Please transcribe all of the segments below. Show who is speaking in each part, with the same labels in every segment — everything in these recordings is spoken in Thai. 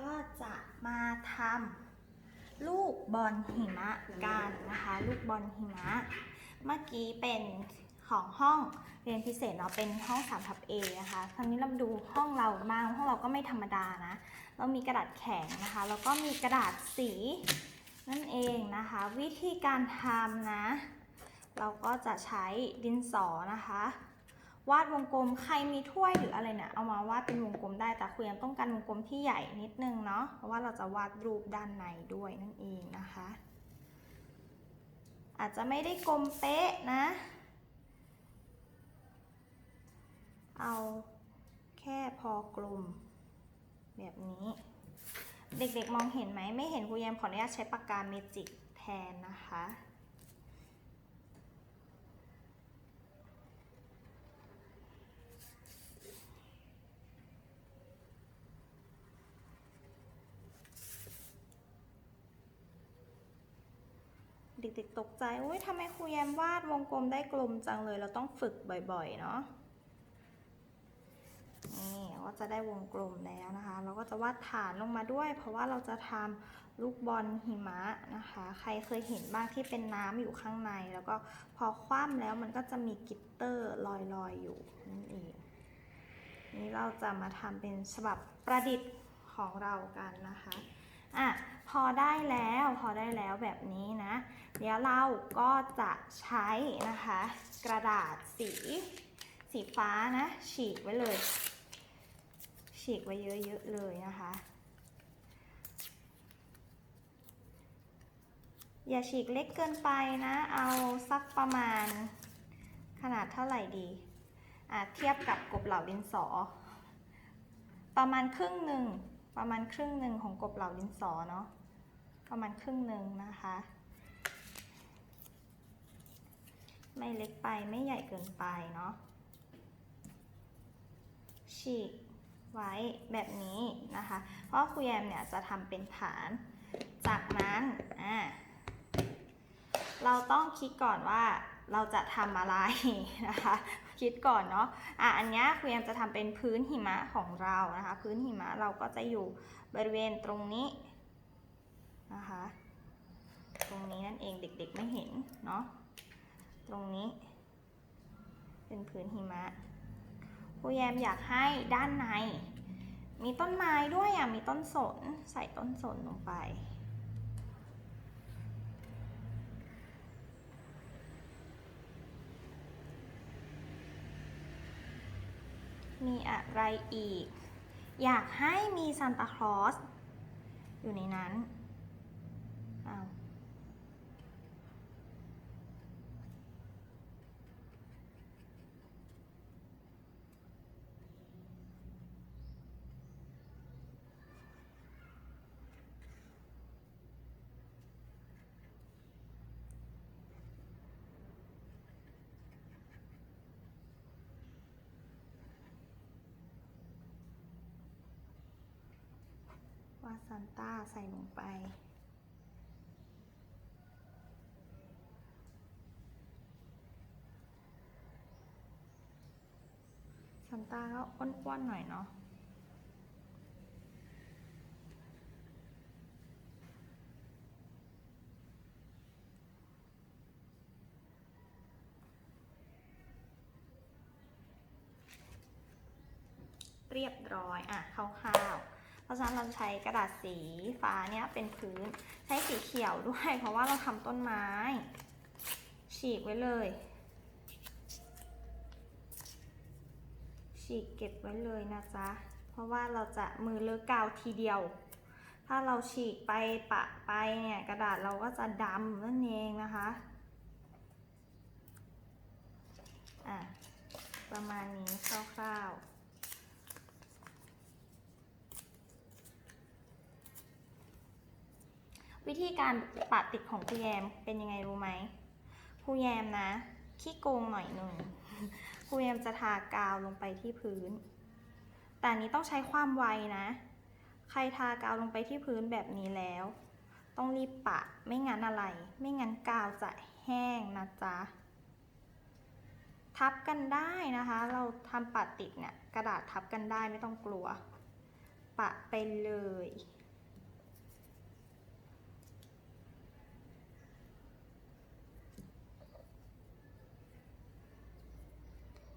Speaker 1: ก็จะมาทำลูกบอลหิมะกันนะคะ ลูกบอลหิมะ เมื่อกี้เป็นของห้องเรียนพิเศษเนาะเป็นห้อง3ทับ A นะคะคราวนี้เรามาดูห้องเราบ้างห้องเราก็ไม่ธรรมดานะ เรามีกระดาษแข็งนะคะ แล้วก็มีกระดาษสีนั่นเองนะคะ วิธีการทำนะ เราก็จะใช้ดินสอนะคะ วาดวงกลมใครมีถ้วยหรืออะไรเนี่ยเอามาวาดเป็นวงกลมได้แต่คุยยังต้องการวงกลมที่ใหญ่นิดนึงเนาะเพราะว่าเราจะวาดรูปด้านในด้วยนั่นเองนะคะ อาจจะไม่ได้กลมเป๊ะนะ เอาแค่พอกลม แบบนี้ เด็กๆมองเห็นไหมไม่เห็นครูแยมขออนุญาตใช้ปากกาเมจิกแทนนะคะ ด็กๆตกใจอุ้ยทำไมครูแยมวาดวงกลมได้กลมจังเลย เราต้องฝึกบ่อยๆ เนาะนี่ก็จะได้วงกลมแล้วนะคะ เราก็จะวาดฐานลงมาด้วย เพราะว่าเราจะทำลูกบอลหิมะนะคะ ใครเคยเห็นบ้างที่เป็นน้ำอยู่ข้างใน แล้วก็พอคว่ำแล้วมันก็จะมีกิตเตอร์ลอยๆอยู่นั่นเองนี่เราจะมาทำเป็นฉบับประดิษฐ์ของเรากันนะคะ อะพอได้แล้วพอได้แล้วแบบนี้นะ เดี๋ยวเราก็จะใช้นะคะ กระดาษสี สีฟ้านะ ฉีกไว้เลย ฉีกไว้เยอะๆเลยนะคะ อย่าฉีกเล็กเกินไปนะ เอาสักประมาณขนาดเท่าไหร่ดีอะเทียบกับกบเหล่าดินสอ ประมาณครึ่งหนึ่ง ประมาณครึ่งหนึ่งของกบเหล่าดินสอเนาะประมาณครึ่งหนึ่งนะคะ ไม่เล็กไปไม่ใหญ่เกินไปเนาะฉีกไว้แบบนี้นะคะ เพราะครูแยมเนี่ยจะทำเป็นฐาน จากนั้นอ่าเราต้องคิดก่อนว่า เราจะทำอะไรนะคะ คิดก่อนเนาะอะอันเนี้ยครูแยมจะทำเป็นพื้นหิมะของเรานะคะ พื้นหิมะเราก็จะอยู่บริเวณตรงนี้นะคะ ตรงนี้นั่นเองเด็กๆไม่เห็นเนาะตรงนี้ เป็นพื้นหิมะครูแยมอยากให้ด้านใน มีต้นไม้ด้วยอะมีต้นสนใส่ต้นสนลงไป มีอะไรอีก อยากให้มีซานตาคลอสอยู่ในนั้น ซานต้าใส่ลงไปซานต้าก็อ้วนๆหน่อยเนาะเรียบร้อย อะคร่าวๆ เพราะฉะนั้นเราใช้กระดาษสีฟ้าเนี่ยเป็นพื้นใช้สีเขียวด้วย เพราะว่าเราทำต้นไม้ ฉีกไว้เลย ฉีกเก็บไว้เลยนะจ๊ะ เพราะว่าเราจะมือเลอะกาวทีเดียว ถ้าเราฉีกไปปะไปเนี่ยกระดาษเราก็จะดำนั่นเองนะคะอะประมาณนี้คร่าวๆ วิธีการปะติดของครูแยมเป็นยังไงรู้ไหมครูแยมนะ ขี้โกงหน่อยหนึ่งครูแยมจะทากาวลงไปที่พื้น แต่นี้ต้องใช้ความไวนะ ใครทากาวลงไปที่พื้นแบบนี้แล้ว ต้องรีบปะไม่งั้นอะไร ไม่งั้นกาวจะแห้งนะจ๊ะทับกันได้นะคะ เราทำปะติดเนี่ยกระดาษทับกันได้ไม่ต้องกลัว ปะไปเลย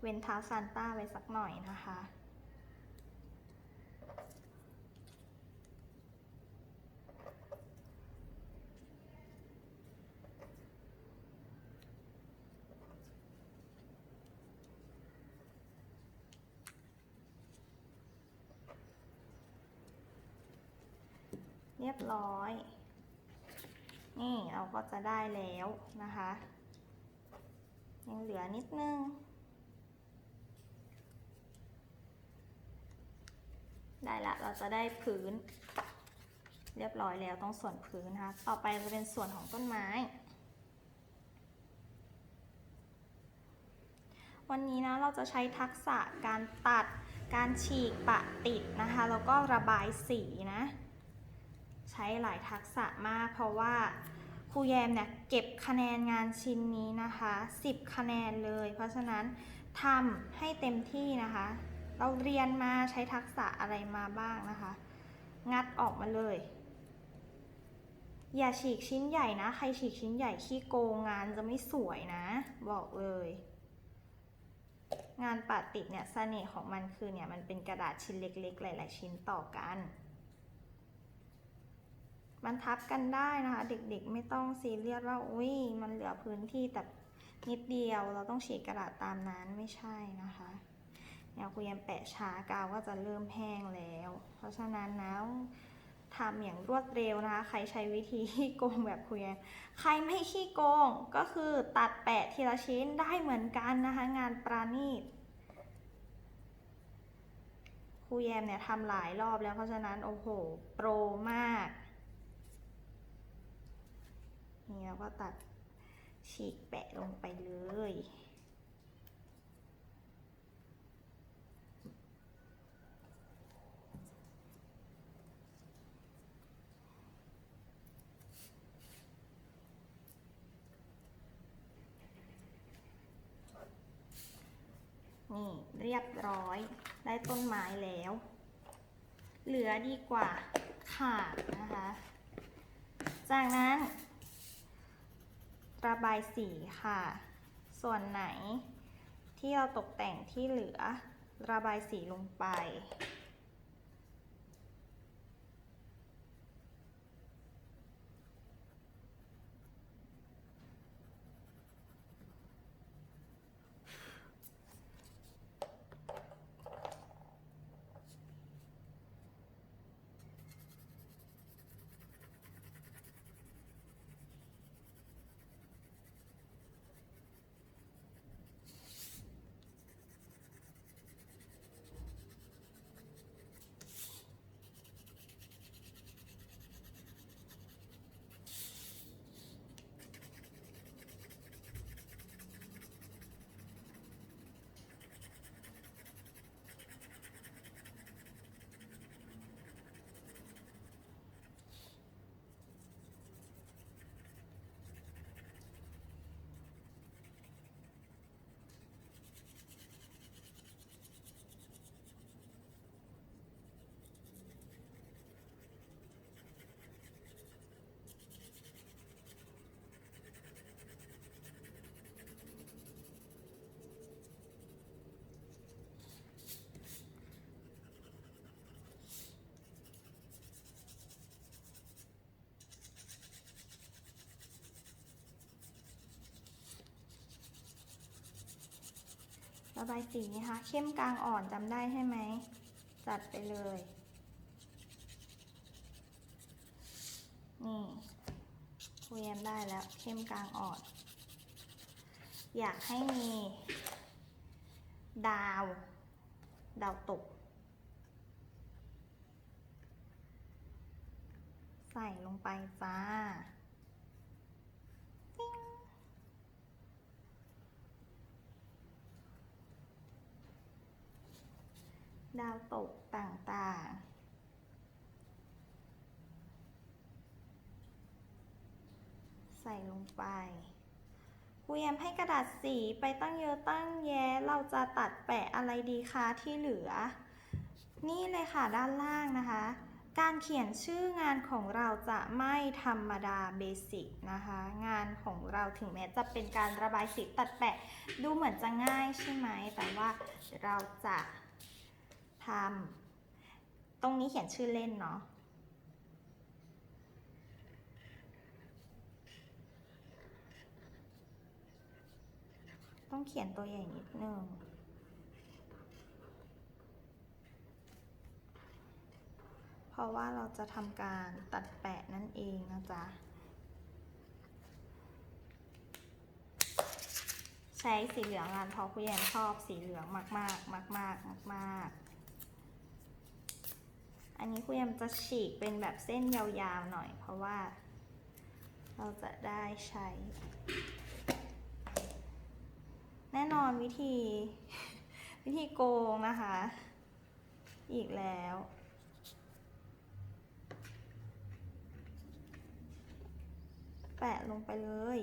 Speaker 1: เว้นเท้าซานต้าไว้สักหน่อยนะคะ เรียบร้อย นี่เราก็จะได้แล้วนะคะ ยังเหลือนิดนึง ได้ละเราจะได้พื้น เรียบร้อยแล้วต้องส่วนพื้นนะคะต่อไปจะเป็นส่วนของต้นไม้ วันนี้นะเราจะใช้ทักษะการตัดการฉีกปะติดนะคะแล้วก็ระบายสีนะใช้หลายทักษะมาก เพราะว่าครูแยมเนี่ยเก็บคะแนนงานชิ้นนี้นะคะ 10 คะแนนเลย เพราะฉะนั้นทำให้เต็มที่นะคะ เราเรียนมาใช้ทักษะอะไรมาบ้างนะคะ งัดออกมาเลย อย่าฉีกชิ้นใหญ่นะ ใครฉีกชิ้นใหญ่ขี้โกงงานจะไม่สวยนะ บอกเลย งานปะติดเนี่ยเสน่ห์ของมันคือเนี่ยมันเป็นกระดาษชิ้นเล็กๆ หลาย ๆ ชิ้นต่อกัน มันทับกันได้นะคะ เด็กๆไม่ต้องซีเรียสว่าอุ้ยมันเหลือพื้นที่แต่นิดเดียวเราต้องฉีกกระดาษตามนั้นไม่ใช่นะคะ เนี่ยคุยยังแปะช้ากาวก็จะเริ่มแห้งแล้ว เพราะฉะนั้นนะทำอย่างรวดเร็วนะคะ ใครใช้วิธีขี้โกงแบบคุยงใครไม่ขี้โกงก็คือตัดแปะทีละชิ้นได้เหมือนกันนะคะ งานปราณีตครูแยมเนี่ยทำหลายรอบแล้วเพราะฉะนั้นโอ้โหโปรมาก นี่เราก็ตัดฉีกแปะลงไปเลย นี่ เรียบร้อย ได้ต้นไม้แล้ว เหลือดีกว่าขาดนะคะ จากนั้น ระบายสีค่ะ ส่วนไหนที่เราตกแต่งที่เหลือ ระบายสีลงไป ระบายสีนะคะ เข้มกลางอ่อนจำได้ใช่ไหม จัดไปเลย นี่คุยมได้แล้ว เข้มกลางอ่อน อยากให้มี ดาว ดาวตก ใส่ลงไปจ้า ดาวตกต่าง ๆใส่ลงไปครูแยมให้กระดาษสีไปตั้งเยอะตั้งแยะ เราจะตัดแปะอะไรดีคะที่เหลือ นี่เลยค่ะด้านล่างนะคะ การเขียนชื่องานของเราจะไม่ธรรมดาเบสิกนะคะ งานของเราถึงแม้จะเป็นการระบายสีตัดแปะ ดูเหมือนจะง่ายใช่ไหม แต่ว่าเราจะ ทำตรงนี้เขียนชื่อเล่นเนาะต้องเขียนตัวใหญ่นิดนึงเพราะว่าเราจะทำการตัดแปะนั่นเองนะจ๊ะ ใช้สีเหลืองงานเพราะคุณแยมชอบสีเหลืองมากๆ มากๆ มากๆ อันนี้คุณยมจะฉีกเป็นแบบเส้นยาวๆหน่อย เพราะว่า เราจะได้ใช้ แน่นอนวิธี วิธีโกงนะคะ อีกแล้วแปะลงไปเลย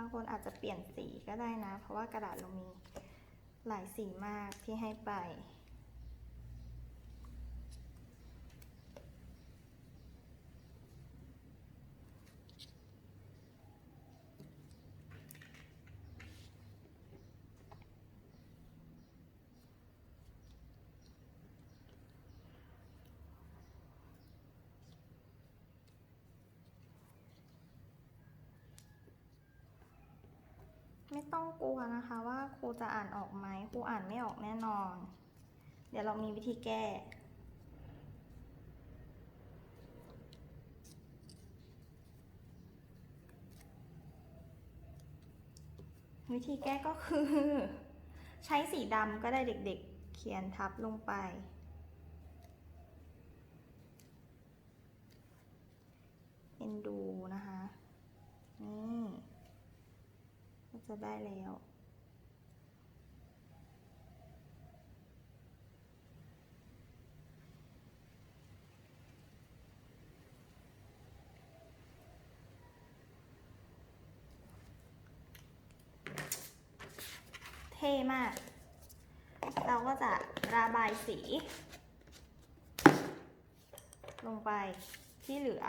Speaker 1: างคนอาจจะเปลี่ยนสีก็ได้นะ เพราะว่ากระดาษเรามีหลายสีมากที่ให้ไป ไม่ต้องกลัวนะคะว่าครูจะอ่านออกไหมครูอ่านไม่ออกแน่นอน เดี๋ยวเรามีวิธีแก้วิธีแก้ก็คือ ใช้สีดำก็ได้เด็กๆ เขียนทับลงไป เอ็นดูนะคะ นี่ จะได้แล้ว เท่มาก เราก็จะระบายสี ลงไปที่เหลือ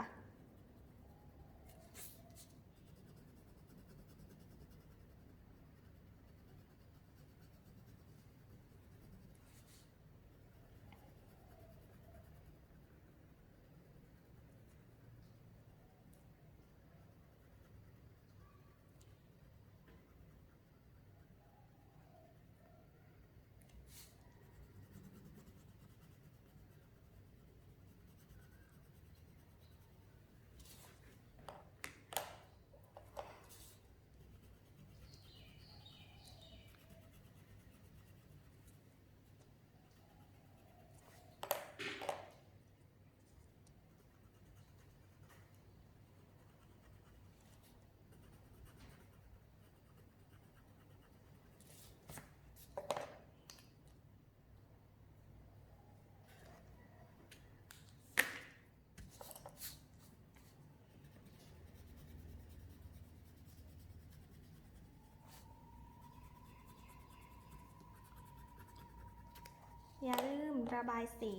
Speaker 1: อย่าลืมระบายสี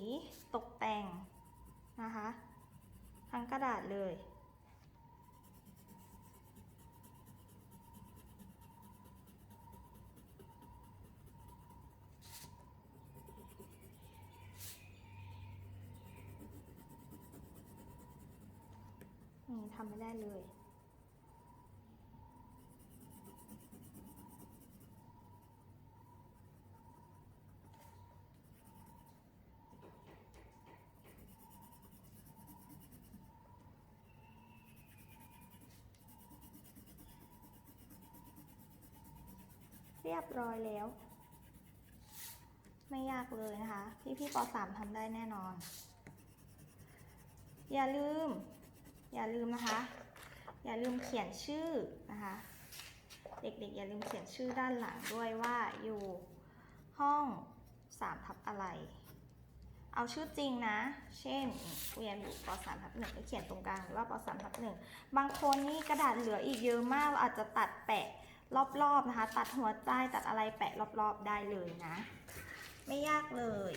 Speaker 1: ตกแต่งนะคะ ทั้งกระดาษเลย นี่ทำไม่ได้เลย รียบร้อยแล้ว ไม่ยากเลยนะคะ พี่พี่ป .3 ทำได้แน่นอน อย่าลืม อย่าลืมนะคะ อย่าลืมเขียนชื่อนะคะ เด็กๆ อย่าลืมเขียนชื่อด้านหลังด้วยว่าอยู่ห้อง3ทับอะไร เอาชื่อจริงนะ เช่นครูแยมอยู่ป 3 ทับหนึ่งเขียนตรงกลางหรือว่าป 3 ทับหนึ่งบางคนนี่กระดาษเหลืออีกเยอะมากเราอาจจะตัดแปะ รอบๆนะคะ ตัดหัวใจตัดอะไรแปะรอบๆได้เลยนะ ไม่ยากเลย